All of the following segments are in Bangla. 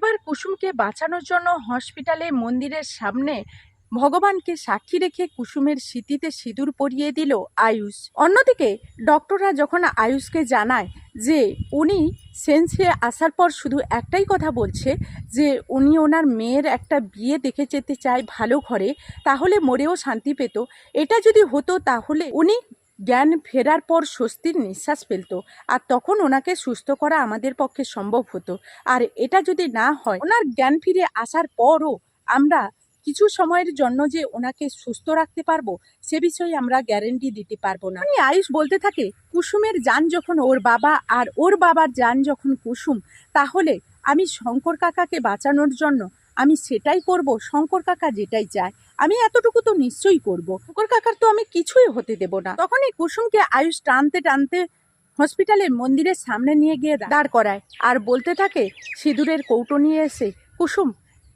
এবার কুসুমকে বাঁচানোর জন্য হসপিটালে মন্দিরের সামনে ভগবানকে সাক্ষী রেখে কুসুমের স্মৃতিতে সিঁদুর পরিয়ে দিল আয়ুষ। অন্যদিকে ডক্টররা যখন আয়ুষকে জানায় যে উনি সেন্সে আসার পর শুধু একটাই কথা বলছে যে উনি ওনার মেয়ের একটা বিয়ে দেখে যেতে চায় ভালো ঘরে, তাহলে মরেও শান্তি পেত। এটা যদি হতো তাহলে উনি জ্ঞান ফেরার পর স্বস্তির নিঃশ্বাস ফেলতো, আর তখন ওনাকে সুস্থ করা আমাদের পক্ষে সম্ভব হতো। আর এটা যদি না হয়, ওনার জ্ঞান ফিরে আসার পরও আমরা কিছু সময়ের জন্য যে ওনাকে সুস্থ রাখতে পারব, সে বিষয়ে আমরা গ্যারেন্টি দিতে পারব না। আমি আয়ুষ বলতে থাকে, কুসুমের যান যখন ওর বাবা আর ওর বাবার যান যখন কুসুম, তাহলে আমি শঙ্কর কাকাকে বাঁচানোর জন্য আমি সেটাই করব, শঙ্কর কাকা যেটাই চায়। আমি এতটুকু তো নিশ্চয়ই করব। শঙ্কর কাকার তো আমি কিছুই হতে দেব না। তখনই কুসুমকে আয়ুষ টানতে টানতে হসপিটালের মন্দিরের সামনে নিয়ে গিয়ে দাঁড় করায় আর বলতে থাকে, সিঁদুরের কৌটো নিয়ে এসে, কুসুম,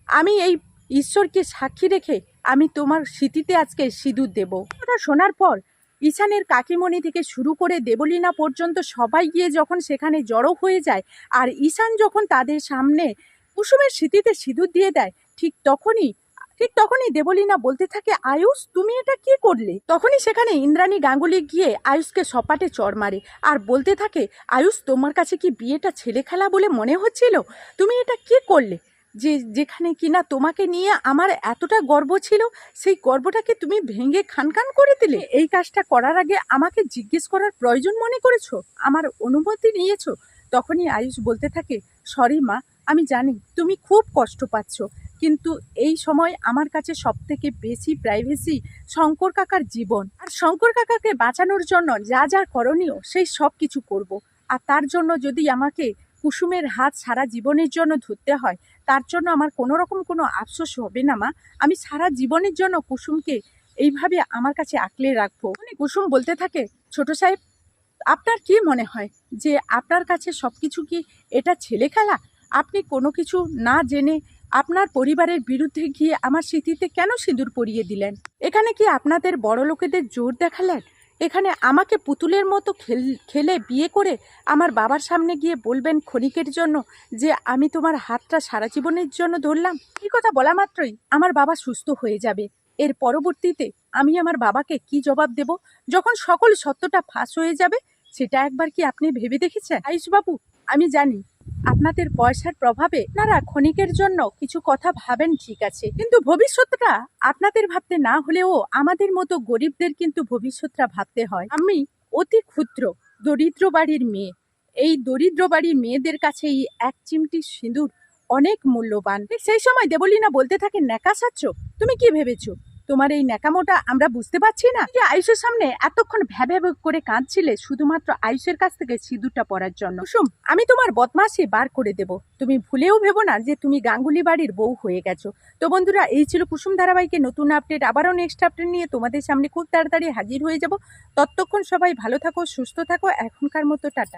আমি এই ঈশ্বরকে সাক্ষী রেখে আমি তোমার স্মৃতিতে আজকে সিঁদুর দেব। কথা শোনার পর ঈশানের কাকিমণি থেকে শুরু করে দেবলীনা পর্যন্ত সবাই গিয়ে যখন সেখানে জড়ো হয়ে যায় আর ঈশান যখন তাদের সামনে কুসুমের স্মৃতিতে সিঁদুর দিয়ে দেয়, ঠিক তখনই ঠিক তখনই দেবলীনা বলতে থাকে, আয়ুষ, তুমি এটা কি করলে? তখনই সেখানে ইন্দ্রাণী গাঙ্গুলি গিয়ে আয়ুষকে সপাটে চড় মারে আর বলতে থাকে, আয়ুষ, তোমার কাছে কি বিয়েটা ছেলে খেলা বলে মনে হচ্ছিল? তুমি এটা কি করলে? যে, যেখানে কিনা তোমাকে নিয়ে আমার এতটা গর্ব ছিল, সেই গর্বটাকে তুমি ভেঙে খানখান করে দিলে? এই কাজটা করার আগে আমাকে জিজ্ঞেস করার প্রয়োজন মনে করেছ? আমার অনুমতি নিয়েছো? তখনই আয়ুষ বলতে থাকে, সরি মা, আমি জানি, তুমি খুব কষ্ট পাচ্ছ। কিন্তু এই সময় আমার কাছে সব থেকে বেশি প্রাইভেসি শঙ্কর কাকার জীবন। আর শঙ্কর কাকাকে বাঁচানোর জন্য যা যা করণীয় সেই সব কিছু করব। আর তার জন্য যদি আমাকে কুসুমের হাত সারা জীবনের জন্য ধরতে হয়, তার জন্য আমার কোনো রকম কোনো আফসোস হবে না মা। আমি সারা জীবনের জন্য কুসুমকে এইভাবে আমার কাছে আঁকলে রাখব। মানে কুসুম বলতে থাকে, ছোট সাহেব, আপনার কি মনে হয় যে আপনার কাছে সব কিছু কি এটা ছেলে খেলা আপনি কোনো কিছু না জেনে আপনার পরিবারের বিরুদ্ধে গিয়ে আমার স্মৃতিতে কেন সিঁদুর পরিয়ে দিলেন? এখানে কি আপনাদের বড় লোকেদের জোর দেখালেন? এখানে আমাকে পুতুলের মতো খেল, খেলে বিয়ে করে আমার বাবার সামনে গিয়ে বলবেন ক্ষণিকের জন্য যে আমি তোমার হাতটা সারা জীবনের জন্য ধরলাম? এই কথা বলা মাত্রই আমার বাবা সুস্থ হয়ে যাবে। এর পরবর্তীতে আমি আমার বাবাকে কি জবাব দেব? যখন সকল সত্যটা ফাঁস হয়ে যাবে, সেটা একবার কি আপনি ভেবে দেখেছেন? আয়ুষবাবু, আমি জানি আপনাদের পয়সার প্রভাবে? আপনারা ক্ষণিকের জন্য কিছু কথা ভাবেন ঠিক আছে। কিন্তু ভবিষ্যৎটা আপনাদের ভাবতে না হলেও আমাদের মতো গরিবদের কিন্তু ভবিষ্যৎটা ভাবতে হয়। আমি অতি ক্ষুদ্র, দরিদ্র বাড়ির মেয়ে। এই দরিদ্র বাড়ির মেয়েদের কাছে এই এক চিমটি সিঁদুর অনেক মূল্যবান। সেই সময় দেবলীনা বলতে থাকে, ন্যাকা তুমি কি ভেবেছো? তোমার এই ন্যাকামোটা আমরা বুঝতে পারছি না। যে আয়ুষের সামনে এতক্ষণ ভ্যাবে করে কাঁদছিলে শুধুমাত্র আয়ুষের কাছ থেকে সিঁদুরটা পরার জন্য। কুসুম, আমি তোমার বদমাসি বার করে দেব। তুমি ভুলেও ভেবো না যে তুমি গাঙ্গুলি বাড়ির বউ হয়ে গেছো। তো বন্ধুরা, এই ছিল কুসুম ধারাবাহিকের নতুন আপডেট আবারও নেক্সট আপডেট নিয়ে তোমাদের সামনে খুব তাড়াতাড়ি হাজির হয়ে যাব। ততক্ষণ সবাই ভালো থাকো, সুস্থ থাকো। এখনকার মতো, টাটা।